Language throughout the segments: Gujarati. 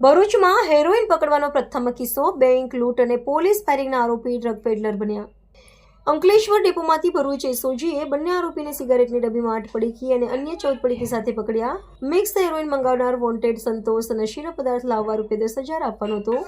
ભરૂચમાં હેરોઇન પકડવાનો પ્રથમ કિસ્સો, બેંક લૂંટ અને પોલીસ ફાયરિંગના આરોપી ડ્રગ પેડલર બન્યા. અંકલેશ્વર ડેપોમાંથી ભરૂચ એસઓજીએ બંને આરોપીને સિગારેટની ડબ્બીમાં આઠ પડીકી અને અન્ય ચૌદ પડીકી સાથે પકડ્યા. મિક્સ હેરોઇન મંગાવનાર વોન્ટેડ સંતોષ નશીલો પદાર્થ લાવવા રૂપિયા દસ હજાર આપવાનો હતો.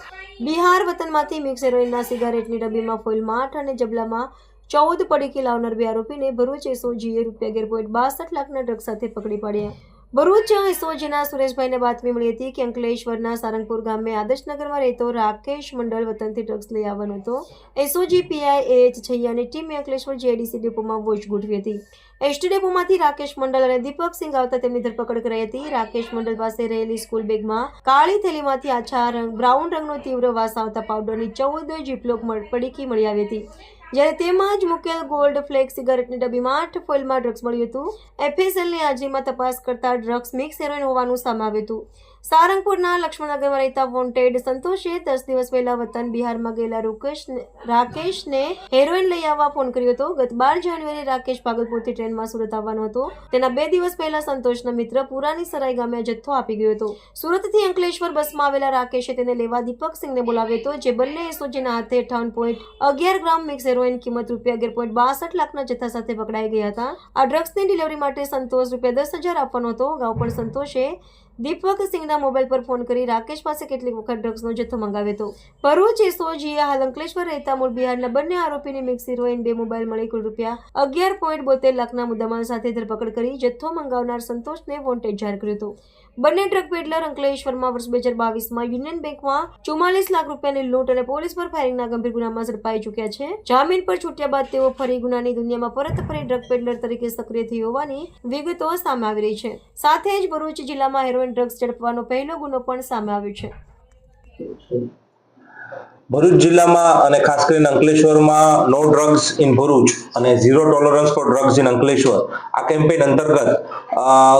બિહાર વતનમાંથી મિક્સ હેરોઇનના સિગારેટની ડબ્બીમાં ફોઇલમાં આઠ અને જબલામાં ચૌદ પડીકી લાવનાર બે આરોપીને ભરૂચ એસઓજીએ રૂપિયા અગિયાર પોઈન્ટ બાસઠ લાખના ડ્રગ સાથે પકડી પાડ્યા. ભરૂચ એસઓજીના સુરેશભાઈને બાતમી મળી હતી કે અંકલેશ્વરના સારંગપુર ગામે આદર્શનગરમાં રહેતો રાકેશ મંડળ વતનથી ડ્રગ્સ લઈ આવવાનો હતો. એસઓજી પીઆઈ એચ છૈયાની ટીમે અંકલેશ્વર જેડીસી ડેપોમાં વોચ ગોઠવી હતી. એસટી ડેપોમાંથી રાકેશ મંડળ અને દીપક સિંઘ આવતા તેમની ધરપકડ કરાઈ હતી. રાકેશ મંડળ પાસે રહેલી સ્કૂલ બેગમાં કાળી થેલીમાંથી આછા રંગ, બ્રાઉન રંગનો તીવ્ર વાસ આવતા પાવડરની ચૌદ જીપલોક પડીકી મળી આવી હતી. જ્યારે તેમાં જ મુકેલ ગોલ્ડ ફ્લેક સિગારેટની ડબ્બીમાં આઠ ફોઇલમાં ડ્રગ્સ મળ્યું હતું. એફએસએલની હાજરીમાં તપાસ કરતા ડ્રગ્સ મિક્સ હેરોઇન હોવાનું સામે આવ્યું હતું. સારંગપુરના લક્ષ્મણનગરમાં રહેતા વોન્ટેડ સંતોષે દસ દિવસ પહેલા વતન બિહારમાં ગયેલા રૂકેશ રાકેશને હેરોઇન લઈ આવવા ફોન કર્યો હતો. ગત બાર જાન્યુઆરી રાકેશ ભાગલપુરથી ટ્રેનમાં સુરત આવવાનો હતો. તેના બે દિવસ પહેલા સંતોષના મિત્ર પુરાની સરાઈ ગામે જથ્થો આપી ગયો હતો. સુરતથી અંકલેશ્વર બસમાં આવેલા રાકેશે તેને લેવા દીપક સિંહને બોલાવ્યો હતો, જે બંને એસઓજીના હાથે અઠાવન પોઈન્ટ અગિયાર ગ્રામ મિક્સ હેરોઇન કિંમત રૂપિયા અગિયાર પોઈન્ટ બાસઠ લાખના જથ્થા સાથે પકડાઈ ગયા હતા. આ ડ્રગ્સની ડિલિવરી માટે સંતોષ રૂપિયા દસ હજાર આપવાનો હતો. અગાઉ પણ સંતોષે દીપક સિંહના મોબાઈલ પર ફોન કરી રાકેશ પાસે કેટલીક વખત ડ્રગ્સનો જથ્થો મંગાવ્યો હતો. ભરૂચ એસઓજીએ હાલ અંકલેશ્વર રહેતા મૂળ બિહારના બંને આરોપીની મિક્સ હિરોઈન બે મોબાઈલ મળી કુલ રૂપિયા અગિયાર પોઈન્ટ બોતેર લાખના મુદ્દામાલ સાથે ધરપકડ કરી જથ્થો મંગાવનાર સંતોષને વોન્ટેડ જાહેર કર્યો હતો. બંને ડ્રગ પેડલર અંકલેશ્વરમાં વર્ષ બે હજાર બાવીસમાં યુનિયન બેંકમાં ચુમ્માલીસ લાખ રૂપિયાની લૂંટ અને પોલીસ પર ફાયરિંગના ગંભીર ગુનામાં ઝડપાઈ ચૂક્યા છે. જામીન પર છૂટ્યા બાદ તેઓ ફરી ગુનાની દુનિયામાં પરત ફરી ડ્રગ પેડલર તરીકે સક્રિય થઈ હોવાની વિગતો સામે આવી રહી છે. સાથે જ ભરૂચ જિલ્લામાં હેરોઇન ડ્રગ્સ ઝડપવાનો પહેલો ગુનો પણ સામે આવ્યો છે. ભરૂચ જિલ્લામાં અને ખાસ કરીને અંકલેશ્વરમાં નો ડ્રગ્સ ઇન ભરૂચ અને zero tolerance for drugs in Ankleshwar. આ કેમ્પેન અંતર્ગત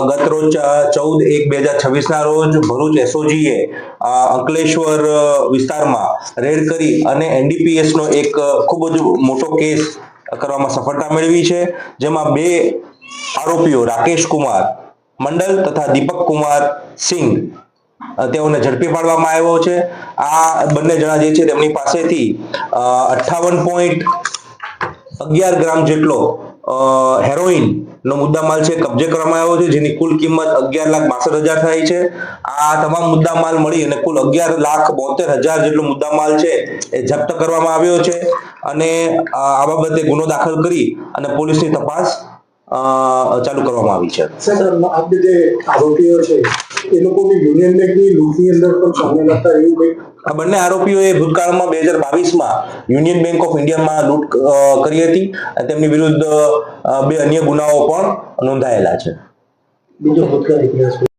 ગત રોજ ચૌદ એક બે હજાર છવ્વીસના રોજ ભરૂચ એસઓજીએ અંકલેશ્વર વિસ્તારમાં રેડ કરી અને એનડીપીએસનો એક ખૂબ જ મોટો કેસ કરવામાં સફળતા મેળવી છે. જેમાં બે આરોપીઓ રાકેશ કુમાર મંડલ તથા દીપક કુમાર સિંઘ તેઓને ઝડપી પાડવામાં આવ્યો છે. આ બંને જણા જે છે તેમની પાસેથી અઠાવન પોઈન્ટ અગિયાર ગ્રામ જેટલો હેરોઇન નો મુદ્દામાલ છે, કબજે કરવામાં આવ્યો છે, જેની કુલ કિંમત અગિયાર લાખ બાસઠ હજાર થાય છે. આ તમામ મુદ્દામાલ મળી અને કુલ અગિયાર લાખ બોતેર હજાર જેટલો મુદ્દામાલ છે એ જપ્ત કરવામાં આવ્યો છે. અને આ બાબતે ગુનો દાખલ કરી અને પોલીસની તપાસ ચાલુ કરવામાં આવી છે. આપણે જે આરોપીઓ છે એ લોકોની યુનિયન બેંકની લૂંટની અંદર પણ એવું કંઈક આ બંને આરોપીઓએ ભૂતકાળમાં બે હજાર બાવીસમાં યુનિયન બેંક ઓફ ઇન્ડિયામાં લૂંટ કરી હતી અને તેમની વિરુદ્ધ બે અન્ય ગુનાઓ પણ નોંધાયેલા છે. બીજો ભૂતકાળ ઇતિહાસ